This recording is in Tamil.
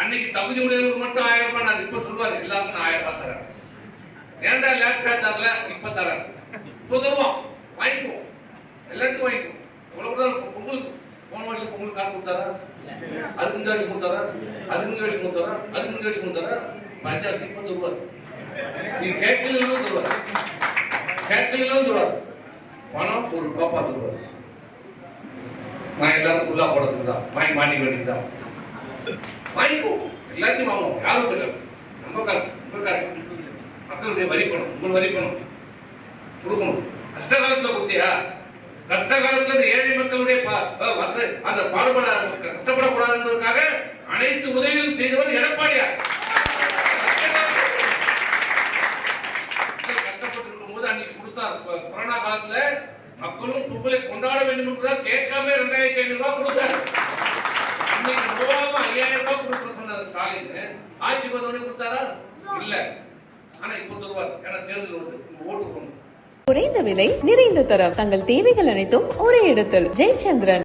அன்னைக்கு தகுதி உடையவருக்கு மட்டும் ஆயிரம் ரூபாய் நான் இப்ப சொல்லுவாரு எல்லாருக்கும் நான் ஆயிரம் ரூபாய் தரேன். ஏன்டா லேப்டாப் தரல? இப்ப தரேன். இப்போ தருவோம். வாங்கிக்குவோம். எல்லாத்துக்கும் வாங்கிக்குவோம். இவ்வளவு கூட உங்களுக்கு போன வருஷம் பொங்கல் காசு கொடுத்தாரா? அதுக்கு இந்த வருஷம் கொடுத்தாரா? அதுக்கு இந்த வருஷம் கொடுத்தாரா? அதுக்கு இந்த வருஷம் கொடுத்தாரா? பஞ்சாயத்து இப்ப தருவார். நீ கேட்கலாம் தருவார். கேட்கலாம் தருவார். பணம் ஒரு கோப்பா தருவார். நான் எல்லாரும் உள்ளா போடுறதுக்கு தான். வாங்கி மாட்டி வேண்டியது தான் வாங்கிக்குவோம் எல்லாத்தையும் வாங்குவோம். யாரும் காசு? நம்ம காசு உங்க காசு. மக்களுடைய வரி பணம் உங்கள் வரி பணம். கொடுக்கணும். கஷ்ட காலத்துல கொடுத்தியா? கஷ்ட காலத்துல இந்த ஏழை மக்களுடைய பா- அந்த பாடுபட கஷ்டப்படக்கூடாது என்பதற்காக அனைத்து உதவிகளும் செய்தவர் எடப்பாடியார். மக்கள் கஷ்டப்பட்டு அன்னைக்கு கொடுத்தார் கொரோனா காலத்துல மக்களும் பொங்கலை கொண்டாட வேண்டும் என்பதால் கேட்காம ரெண்டாயிரத்தி ஐநூறு ரூபாய் கொடுத்தார். ஐயாயிரம் ரூபாய் கொடுக்க சொன்ன ஸ்டாலின். ஆட்சி வந்தோடனே கொடுத்தாரா? இல்ல. ஆனா இப்போ தருவார். ஏன்னா தேர்தல் வருது. ஓட்டு போடணும். குறைந்த விலை நிறைந்த தரம். தங்கள் தேவைகள் அனைத்தும் ஒரே இடத்தில். ஜெயச்சந்திரன்.